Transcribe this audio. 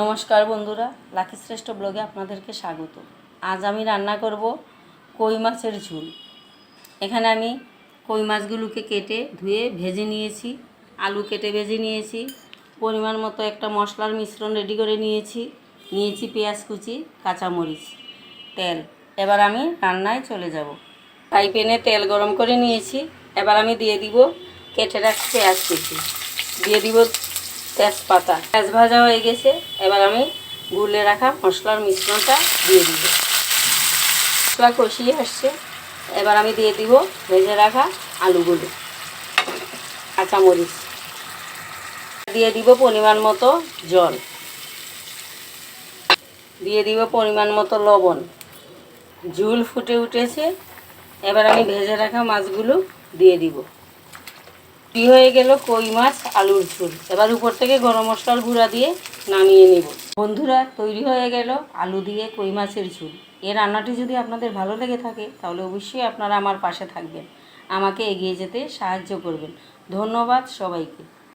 নমস্কার বন্ধুরা, লাকি শ্রেষ্ঠ ব্লগে আপনাদেরকে স্বাগত। আজ আমি রান্না করব কই মাছের ঝুল। এখানে আমি কই মাছগুলোকে কেটে ধুয়ে ভেজে নিয়েছি, আলু কেটে ভেজে নিয়েছি, পরিমাণ মতো একটা মশলার মিশ্রণ রেডি করে নিয়েছি নিয়েছি পেঁয়াজ কুচি, কাঁচামরিচ, তেল। এবার আমি রান্নায় চলে যাব। ফ্রাই প্যানে তেল গরম করে নিয়েছি। এবার আমি দিয়ে দিব কেটে রাখছি পেঁয়াজ কুচি। দিয়ে দিব তেজপাতা। পেঁয়াজ ভাজা হয়ে গেছে। এবার আমি গুলে রাখা মশলার মিশ্রণটা দিয়ে দিব। মশলা কষিয়ে আসছে। এবার আমি দিয়ে দিব ভেজে রাখা আলুগুলো কাঁচামরিচ দিয়ে দিব পরিমাণ মতো জল। দিয়ে দিব পরিমাণ মতো লবণ। ঝুল ফুটে উঠেছে। এবার আমি ভেজে রাখা মাছগুলো দিয়ে দিব। কি হয়ে গেল কই মাছ, আলুর ঝোল। এবার উপর থেকে গরম মশলার গুঁড়া দিয়ে নামিয়ে নিব। বন্ধুরা, তৈরি হয়ে গেল আলু দিয়ে কই মাছের ঝোল। এ রান্নাটি যদি আপনাদের ভালো লেগে থাকে, তাহলে অবশ্যই আপনারা আমার পাশে থাকবেন। আমাকে এগিয়ে যেতে সাহায্য করবেন। ধন্যবাদ সবাইকে।